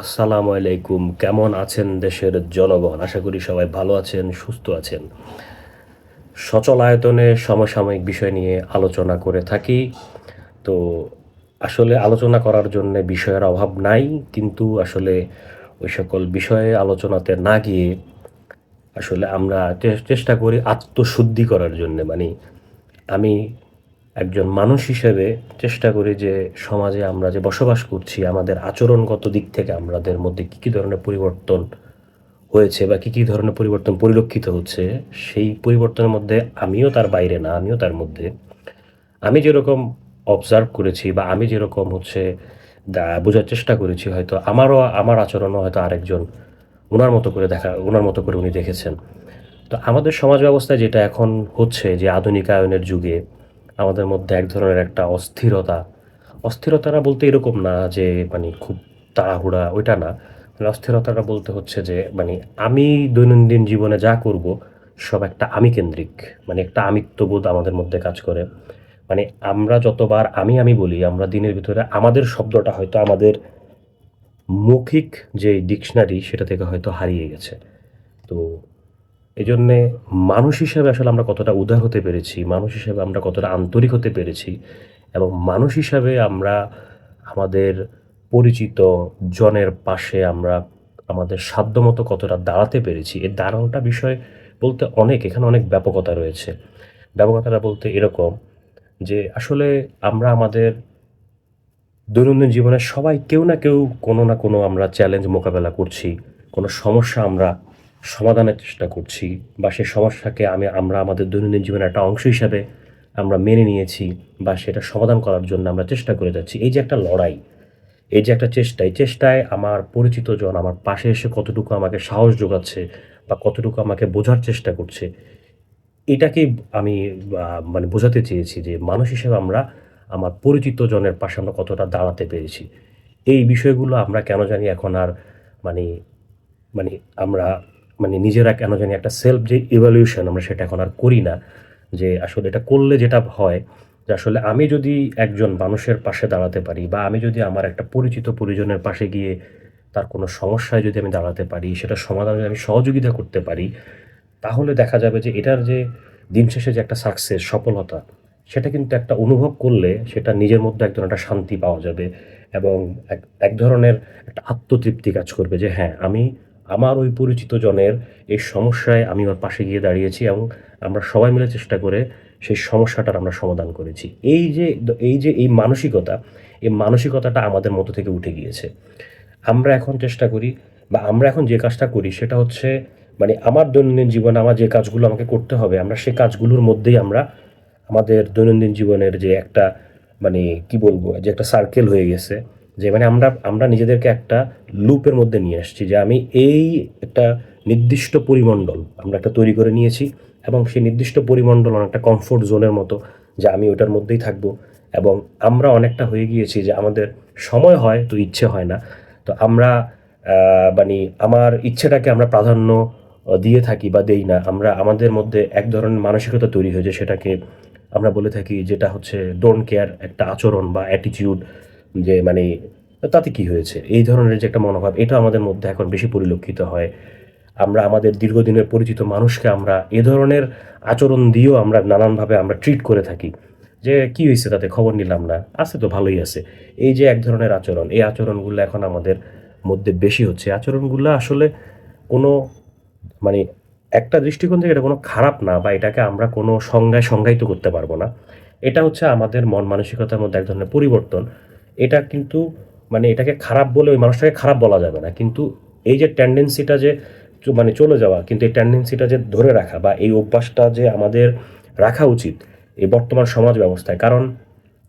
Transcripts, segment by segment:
আসসালামু আলাইকুম। কেমন আছেন দেশের জনগণ? আশা করি সবাই ভালো আছেন, সুস্থ আছেন। সচল আয়তনে সমসাময়িক বিষয় নিয়ে আলোচনা করে থাকি। তো আসলে আলোচনা করার জন্য বিষয়ের অভাব নাই, কিন্তু আসলে ওই সকল বিষয়ে আলোচনাতে না গিয়ে আসলে আমরা চেষ্টা করি আত্মশুদ্ধি করার জন্য। মানে আমি একজন মানুষ হিসেবে চেষ্টা করি যে সমাজে আমরা যে বসবাস করছি, আমাদের আচরণগত দিক থেকে আমাদের মধ্যে কী কী ধরনের পরিবর্তন হয়েছে বা কী কী ধরনের পরিবর্তন পরিলক্ষিত হচ্ছে, সেই পরিবর্তনের মধ্যে আমিও তার বাইরে না, আমিও তার মধ্যে। আমি যেরকম অবজার্ভ করেছি বা আমি যেরকম হচ্ছে বোঝার চেষ্টা করেছি, হয়তো আমারও, আমার আচরণও হয়তো আরেকজন ওনার মতো করে দেখা ওনার মতো করে উনি দেখেছেন। তো আমাদের সমাজ ব্যবস্থায় যেটা এখন হচ্ছে যে আধুনিকায়নের যুগে আমাদের মধ্যে এক ধরনের একটা অস্থিরতা। অস্থিরতাটা বলতে এরকম না যে মানে খুব তাড়াহুড়া, ওইটা না। মানে অস্থিরতাটা বলতে হচ্ছে যে মানে আমি দৈনন্দিন জীবনে যা করব, সব একটা আমি কেন্দ্রিক মানে একটা আমিত্ববোধ আমাদের মধ্যে কাজ করে। মানে আমরা যতবার আমি আমি বলি, আমরা দিনের ভিতরে আমাদের শব্দটা হয়তো আমাদের মৌখিক যে ডিকশনারি, সেটা থেকে হয়তো হারিয়ে গেছে। তো এই জন্যে মানুষ হিসাবে আসলে আমরা কতটা উদার হতে পেরেছি, মানুষ হিসাবে আমরা কতটা আন্তরিক হতে পেরেছি এবং মানুষ হিসাবে আমরা আমাদের পরিচিত জনের পাশে আমরা আমাদের সাধ্যমতো কতটা দাঁড়াতে পেরেছি। এই দাঁড়ানোটা বিষয় বলতে অনেক, এখানে অনেক ব্যাপকতা রয়েছে। ব্যাপকতাটা বলতে এরকম যে আসলে আমরা আমাদের দৈনন্দিন জীবনে সবাই কেউ না কেউ কোনো না কোনো আমরা চ্যালেঞ্জ মোকাবেলা করছি, কোনো সমস্যা আমরা সমাধানের চেষ্টা করছি বা সেই সমস্যাকে আমি, আমরা আমাদের দৈনন্দিন জীবনের একটা অংশ হিসাবে আমরা মেনে নিয়েছি বা সেটা সমাধান করার জন্য আমরা চেষ্টা করে যাচ্ছি। এই যে একটা লড়াই, এই যে একটা চেষ্টা, এই চেষ্টায় আমার পরিচিত জন আমার পাশে এসে কতটুকু আমাকে সাহস যোগাচ্ছে বা কতটুকু আমাকে বোঝার চেষ্টা করছে এটাকেই আমি মানে বোঝাতে চেয়েছি যে মানুষ হিসেবে আমরা, আমার পরিচিত জনের পাশে আমরা কতটা দাঁড়াতে পেরেছি। এই বিষয়গুলো আমরা কেন জানি এখন আর মানে মানে আমরা মানে নিজেরা কেন জানি একটা সেলফ যে ইভ্যালুয়েশন আমরা সেটা এখন আর করি না, যে আসলে এটা করলে যেটা হয়, যে আসলে আমি যদি একজন মানুষের পাশে দাঁড়াতে পারি বা আমি যদি আমার একটা পরিচিত পরিজনের পাশে গিয়ে তার কোনো সমস্যায় যদি আমি দাঁড়াতে পারি, সেটা সমাধানে যদি আমি সহযোগিতা করতে পারি, তাহলে দেখা যাবে যে এটার যে দিন শেষে যে একটা সাকসেস সফলতা, সেটা কিন্তু একটা অনুভব করলে সেটা নিজের মধ্যে এক ধরনের একটা শান্তি পাওয়া যাবে এবং এক এক ধরনের একটা আত্মতৃপ্তি কাজ করবে যে হ্যাঁ আমি আমার ওই পরিচিত জনের এই সমস্যায় আমি ওর পাশে গিয়ে দাঁড়িয়েছি এবং আমরা সবাই মিলে চেষ্টা করে সেই সমস্যাটার আমরা সমাধান করেছি। এই যে এই যে, এই মানসিকতা, এই মানসিকতাটা আমাদের মতো থেকে উঠে গিয়েছে। আমরা এখন চেষ্টা করি বা আমরা এখন যে কাজটা করি সেটা হচ্ছে মানে আমার দৈনন্দিন জীবনে আমার যে কাজগুলো আমাকে করতে হবে, আমরা সেই কাজগুলোর মধ্যেই আমরা আমাদের দৈনন্দিন জীবনের যে একটা মানে কি বলব, যে একটা সার্কেল হয়ে গেছে। যে মানে আমরা আমরা নিজেদেরকে একটা লুপের মধ্যে নিয়ে আসছি যে আমি এই একটা নির্দিষ্ট পরিমণ্ডল আমরা একটা তৈরি করে নিয়েছি এবং সেই নির্দিষ্ট পরিমণ্ডল অনেকটা কমফোর্ট জোনের মতো যে আমি ওটার মধ্যেই থাকব এবং আমরা অনেকটা হয়ে গিয়েছি যে আমাদের সময় হয়, তো ইচ্ছে হয় না। তো আমরা মানে আমার ইচ্ছেটাকে আমরা প্রাধান্য দিয়ে থাকি বা দেই না। আমরা, আমাদের মধ্যে এক ধরনের মানসিকতা তৈরি হয়েছে সেটাকে আমরা বলে থাকি যেটা হচ্ছে ডোন্ট কেয়ার একটা আচরণ বা অ্যাটিটিউড যে মানে তাতে কি হয়েছে? এই ধরনের যে একটা মনোভাব, এটা আমাদের মধ্যে এখন বেশি পরিলক্ষিত হয়। আমরা আমাদের দীর্ঘদিনের পরিচিত মানুষকে আমরা এ ধরনের আচরণ দিয়েও আমরা নানানভাবে আমরা ট্রিট করে থাকি। যে কি হয়েছে তাতে? খবর নিলাম না। আছে তো, ভালোই আছে। এই যে এক ধরনের আচরণ, এই আচরণগুলো এখন আমাদের মধ্যে বেশি হচ্ছে। আচরণগুলো আসলে কোনো মানে একটা দৃষ্টিকোণ থেকে এটা কোনো খারাপ না বা এটাকে আমরা কোনো সংজ্ঞায় সংজ্ঞায়িত করতে পারব না। এটা হচ্ছে আমাদের মন মানসিকতার মধ্যে এক ধরনের পরিবর্তন। এটা কিন্তু মানে এটাকে খারাপ বলে ওই মানুষটাকে খারাপ বলা যাবে না। কিন্তু এই যে টেন্ডেন্সিটা যে মানে চলে যাওয়া, কিন্তু এই টেন্ডেন্সিটা যে ধরে রাখা বা এই অভ্যাসটা যে আমাদের রাখা উচিত এই বর্তমান সমাজ ব্যবস্থায়। কারণ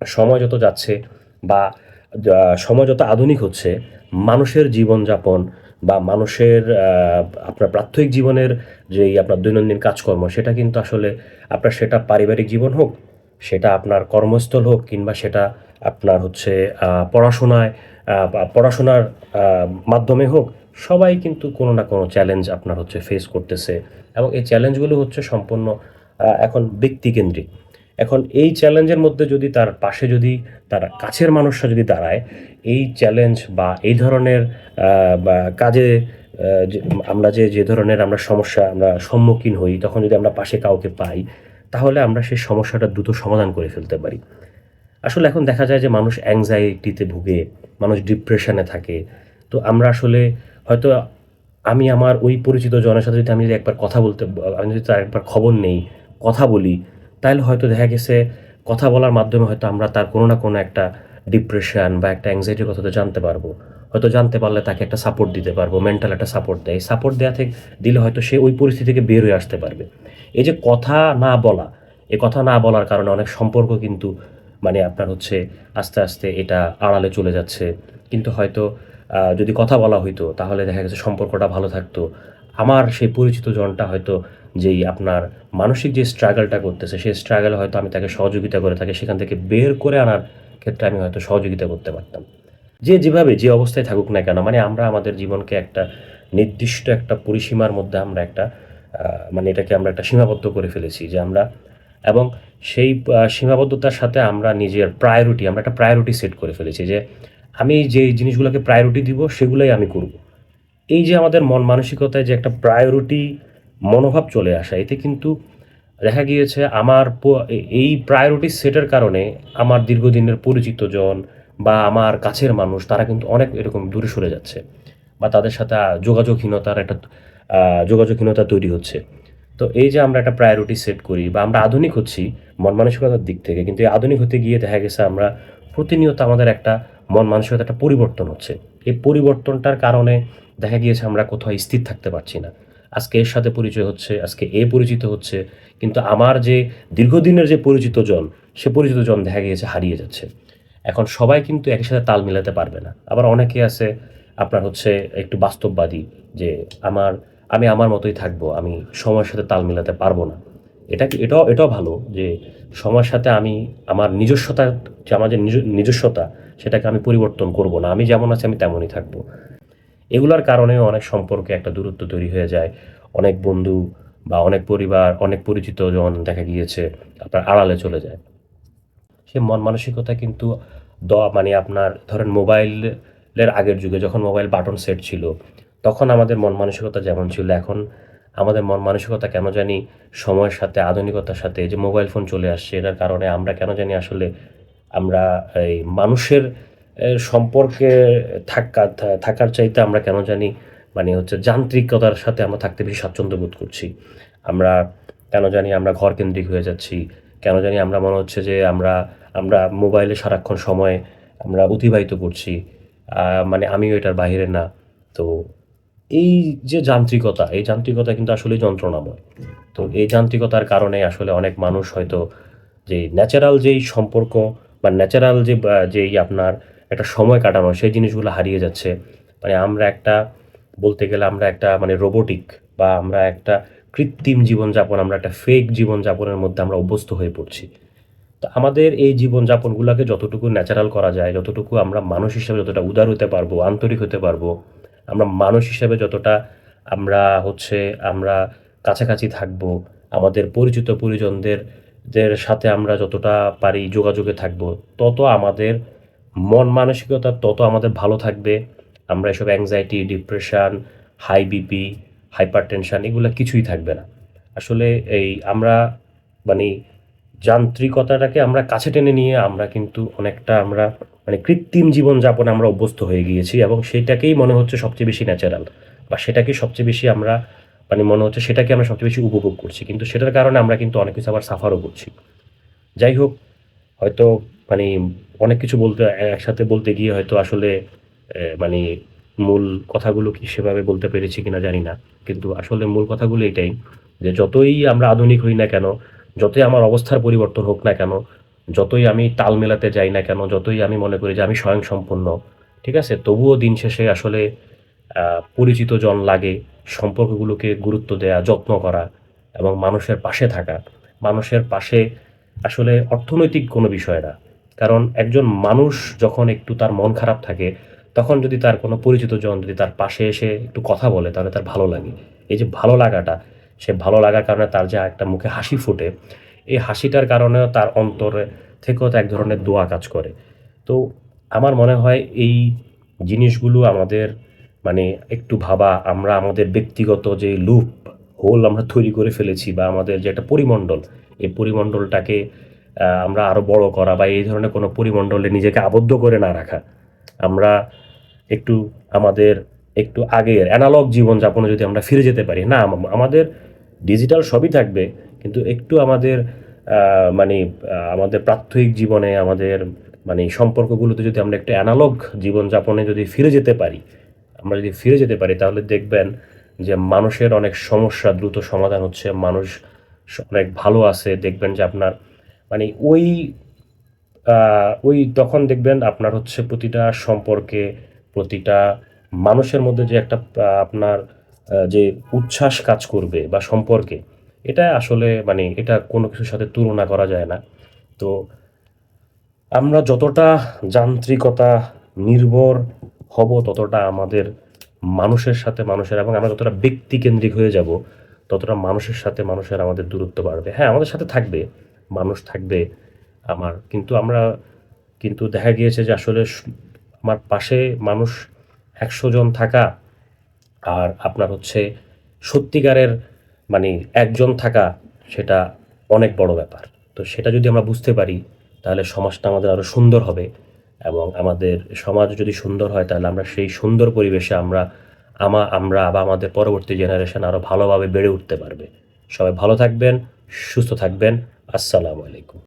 সময় যত যাচ্ছে বা সময় যত আধুনিক হচ্ছে, মানুষের জীবনযাপন বা মানুষের আপনার প্রাত্যহিক জীবনের যেই আপনার দৈনন্দিন কাজকর্ম, সেটা কিন্তু আসলে আপনার সেটা পারিবারিক জীবন হোক, সেটা আপনার কর্মস্থল হোক কিংবা সেটা আপনার হচ্ছে পড়াশোনায় পড়াশোনার মাধ্যমে হোক, সবাই কিন্তু কোনো না কোনো চ্যালেঞ্জ আপনার হচ্ছে ফেস করতেছে। এবং এই চ্যালেঞ্জগুলো হচ্ছে সম্পূর্ণ এখন ব্যক্তিকেন্দ্রিক। এখন এই চ্যালেঞ্জের মধ্যে যদি তার পাশে যদি, তার কাছের মানুষরা যদি দাঁড়ায়, এই চ্যালেঞ্জ বা এই ধরনের কাজে আমরা যে যে ধরনের আমরা সমস্যা, আমরা সম্মুখীন হই, তখন যদি আমরা পাশে কাউকে পাই, তাহলে আমরা সেই সমস্যাটা দ্রুত সমাধান করে ফেলতে পারি। আসলে এখন দেখা যায় যে মানুষ অ্যাংজাইটিতে ভুগে, মানুষ ডিপ্রেশনে থাকে। তো আমরা আসলে হয়তো আমি আমার ওই পরিচিত জনের সাথে যদি আমি যদি একবার কথা বলতে, আমি যদি তার একবার খবর নেই, কথা বলি, তাহলে হয়তো দেখা গেছে কথা বলার মাধ্যমে হয়তো আমরা তার কোনো না কোনো একটা ডিপ্রেশন বা একটা অ্যাংজাইটির কথা তো জানতে পারব। হয়তো জানতে পারলে তাকে একটা সাপোর্ট দিতে পারব মেন্টাল একটা সাপোর্ট দেয়। সাপোর্ট দেওয়া থেকে দিলে হয়তো সে ওই পরিস্থিতি থেকে বের হয়ে আসতে পারবে। এই যে কথা না বলা এ কথা না বলার কারণে অনেক সম্পর্ক কিন্তু মানে আপনার হচ্ছে আস্তে আস্তে এটা আড়ালে চলে যাচ্ছে। কিন্তু হয়তো যদি কথা বলা হইতো, তাহলে দেখা গেছে সম্পর্কটা ভালো থাকতো। আমার সেই পরিচিত জনটা হয়তো যেই আপনার মানসিক যে স্ট্রাগলটা করতেছে, সেই স্ট্রাগলে হয়তো আমি তাকে সহযোগিতা করে তাকে সেখান থেকে বের করে আনার ক্ষেত্রে আমি হয়তো সহযোগিতা করতে পারতাম। যে যেভাবে, যে অবস্থায় থাকুক না কেন মানে আমরা আমাদের জীবনকে একটা নির্দিষ্ট একটা পরিসীমার মধ্যে আমরা একটা মানে এটাকে আমরা একটা সীমাবদ্ধ করে ফেলেছি যে আমরা এবং সেই সীমাবদ্ধতার সাথে আমরা নিজের প্রায়োরিটি আমরা একটা প্রায়োরিটি সেট করে ফেলেছি যে আমি যে জিনিসগুলোকে প্রায়োরিটি দিব, সেগুলোই আমি করব। এই যে আমাদের মন মানসিকতায় যে একটা প্রায়োরিটি মনোভাব চলে আসা, এতে কিন্তু দেখা গিয়েছে আমার এই প্রায়োরিটি সেটের কারণে আমার দীর্ঘদিনের পরিচিত জন বা আমার কাছের মানুষ, তারা কিন্তু অনেক এরকম দূরে সরে যাচ্ছে বা তাদের সাথে যোগাযোগহীনতার একটা যোগাযোগহীনতা তৈরি হচ্ছে। তো এই যে আমরা একটা প্রায়োরিটি সেট করি বা আমরা আধুনিক হচ্ছি মন মানসিকতার দিক থেকে, কিন্তু এই আধুনিক হতে গিয়ে দেখা গেছে আমরা প্রতিনিয়ত আমাদের একটা মন মানসিকতা একটা পরিবর্তন হচ্ছে। এই পরিবর্তনটার কারণে দেখা গিয়েছে আমরা কোথাও স্থির থাকতে পারছি না। আজকে এর সাথে পরিচয় হচ্ছে, আজকে এ পরিচিত হচ্ছে, কিন্তু আমার যে দীর্ঘদিনের যে পরিচিত জন, সে পরিচিত জন দেখা গিয়েছে হারিয়ে যাচ্ছে। এখন সবাই কিন্তু একই সাথে তাল মিলাতে পারবে না। আবার অনেকে আছে, আপনার হচ্ছে একটু বাস্তববাদী যে আমার আমি আমার মতোই থাকব, আমি সময়ের সাথে তাল মিলাতে পারব না। এটা কি, এটাও এটাও ভালো যে সময়ের সাথে আমি আমার নিজস্বতা, যে আমার যে নিজ- নিজস্বতা, সেটাকে আমি পরিবর্তন করব না। আমি যেমন আছি, আমি তেমনই থাকব। এগুলোর কারণেও অনেক সম্পর্কে একটা দূরত্ব তৈরি হয়ে যায়। অনেক বন্ধু বা অনেক পরিবার, অনেক পরিচিত জন দেখা গিয়েছে, আপনার আড়ালে চলে যায়। সে মন মানসিকতা কিন্তু দ মানে আপনার ধরেন মোবাইলের আগের যুগে যখন মোবাইল বাটন সেট ছিল তখন আমাদের মন মানসিকতা যেমন ছিল, এখন আমাদের মন মানসিকতা কেন জানি সময়ের সাথে, আধুনিকতার সাথে যে মোবাইল ফোন চলে আসছে, এটার কারণে আমরা কেন জানি আসলে আমরা এই মানুষের সম্পর্কে থাকা থাকার চাইতে আমরা কেন জানি মানে হচ্ছে যান্ত্রিকতার সাথে আমরা থাকতে বেশি স্বাচ্ছন্দ্য বোধ করছি। আমরা কেন জানি আমরা ঘর কেন্দ্রিক হয়ে যাচ্ছি, কেন জানি আমরা মনে হচ্ছে যে আমরা আমরা মোবাইলে সারাক্ষণ সময় আমরা অতিবাহিত করছি মানে আমিও এটার বাইরে না। তো এই যে যান্ত্রিকতা, এই যান্ত্রিকতা কিন্তু আসলে যন্ত্রণাময়। তো এই যান্ত্রিকতার কারণে আসলে অনেক মানুষ হয়তো যে ন্যাচারাল যেই সম্পর্ক বা ন্যাচারাল যে যেই আপনার একটা সময় কাটানো, সেই জিনিসগুলো হারিয়ে যাচ্ছে। মানে আমরা একটা, বলতে গেলে আমরা একটা মানে রোবোটিক বা আমরা একটা কৃত্রিম জীবনযাপন, আমরা একটা ফেক জীবনযাপনের মধ্যে আমরা অভ্যস্ত হয়ে পড়ছি। তো আমাদের এই জীবনযাপনগুলোকে যতটুকু ন্যাচারাল করা যায়, যতটুকু আমরা মানুষ হিসেবে যতটা উদার হতে পারব, আন্তরিক হতে পারব আমরা মানুষ হিসেবে যতটা আমরা হচ্ছে আমরা কাছাকাছি থাকব, আমাদের পরিচিত পরিজনদের দের সাথে আমরা যতটা পারি যোগাযোগে থাকব, তত আমাদের মন মানসিকতা তত আমাদের ভালো থাকবে। আমরা এসব anxiety depression high BP hypertension এগুলো কিছুই থাকবে না। আসলে এই আমরা মানে যান্ত্রিকতাটাকে আমরা কাছে টেনে নিয়ে আমরা কিন্তু অনেকটা আমরা মানে কৃত্রিম জীবনযাপনে আমরা অভ্যস্ত হয়ে গিয়েছি এবং সেটাকেই মনে হচ্ছে সবচেয়ে বেশি ন্যাচারাল বা সেটাকেই সবচেয়ে বেশি আমরা মানে মনে হচ্ছে সেটাকে আমরা সবচেয়ে বেশি উপভোগ করছি। কিন্তু সেটার কারণে আমরা কিন্তু অনেক কিছু আবার সাফারও করছি। যাই হোক, হয়তো মানে অনেক কিছু বলতে, একসাথে বলতে গিয়ে হয়তো আসলে মানে মূল কথাগুলো কি সেভাবে বলতে পেরেছি কিনা জানি না। কিন্তু আসলে মূল কথাগুলো এটাই যে যতই আমরা আধুনিক হই না কেন, যতই আমার অবস্থার পরিবর্তন হোক না কেন যতই আমি তাল মেলাতে যাই না কেন, যতই আমি মনে করি যে আমি স্বয়ংসম্পূর্ণ, ঠিক আছে? তবুও দিন শেষে আসলে পরিচিত জন লাগে, সম্পর্কগুলোকে গুরুত্ব দেয়া, যত্ন করা এবং মানুষের পাশে থাকা। মানুষের পাশে আসলে অর্থনৈতিক কোনো বিষয় না। কারণ একজন মানুষ যখন একটু তার মন খারাপ থাকে, তখন যদি তার কোনো পরিচিত জন যদি তার পাশে এসে একটু কথা বলে, তাহলে তার ভালো লাগে। এই যে ভালো লাগাটা, সে ভালো লাগার কারণে তার যে একটা মুখে হাসি ফোটে এই হাসিটার কারণেও তার অন্তরে থেকেও এক ধরনের দোয়া কাজ করে। তো আমার মনে হয় এই জিনিসগুলো আমাদের মানে একটু ভাবা, আমরা আমাদের ব্যক্তিগত যে লুপ হোল আমরা তৈরি করে ফেলেছি বা আমাদের যে একটা পরিমণ্ডল, এই পরিমণ্ডলটাকে আমরা আরও বড় করা বা এই ধরনের কোনো পরিমণ্ডলে নিজেকে আবদ্ধ করে না রাখা। আমরা একটু আমাদের একটু আগের অ্যানালগ জীবনযাপনে যদি আমরা ফিরে যেতে পারি, না, আমাদের ডিজিটাল সবই থাকবে। কিন্তু একটু আমাদের মানে আমাদের প্রাত্যহিক জীবনে, আমাদের মানে সম্পর্কগুলোতে যদি আমরা একটা অ্যানালগ জীবনযাপনে যদি ফিরে যেতে পারি, আমরা যদি ফিরে যেতে পারি, তাহলে দেখবেন যে মানুষের অনেক সমস্যা দ্রুত সমাধান হচ্ছে, মানুষ অনেক ভালো আছে, দেখবেন যে আপনার মানে ওই ওই তখন দেখবেন আপনার হচ্ছে প্রতিটা সম্পর্কে, প্রতিটা মানুষের মধ্যে যে একটা আপনার যে উচ্ছ্বাস কাজ করবে বা সম্পর্কে এটা আসলে মানে এটা কোনো কিছুর সাথে তুলনা করা যায় না। তো আমরা যতটা যান্ত্রিকতা নির্ভর হব, ততটা আমাদের মানুষের সাথে মানুষের এবং আমরা যতটা ব্যক্তিকেন্দ্রিক হয়ে যাব, ততটা মানুষের সাথে মানুষের আমাদের দূরত্ব বাড়বে। হ্যাঁ আমাদের সাথে থাকবে, মানুষ থাকবে আমার। কিন্তু আমরা, কিন্তু দেখা গিয়েছে যে আসলে আমার পাশে মানুষ একশো জন থাকা আর আপনার হচ্ছে সত্যিকারের মানে একজন থাকা সেটা অনেক বড় ব্যাপার। তো সেটা যদি আমরা বুঝতে পারি, তাহলে সমাজটা আমাদের আরও সুন্দর হবে এবং আমাদের সমাজ যদি সুন্দর হয়, তাহলে আমরা সেই সুন্দর পরিবেশে আমরা, আমা, আমরা বা আমাদের পরবর্তী জেনারেশন আরও ভালোভাবে বেড়ে উঠতে পারবে। সবাই ভালো থাকবেন, সুস্থ থাকবেন। আসসালামু আলাইকুম।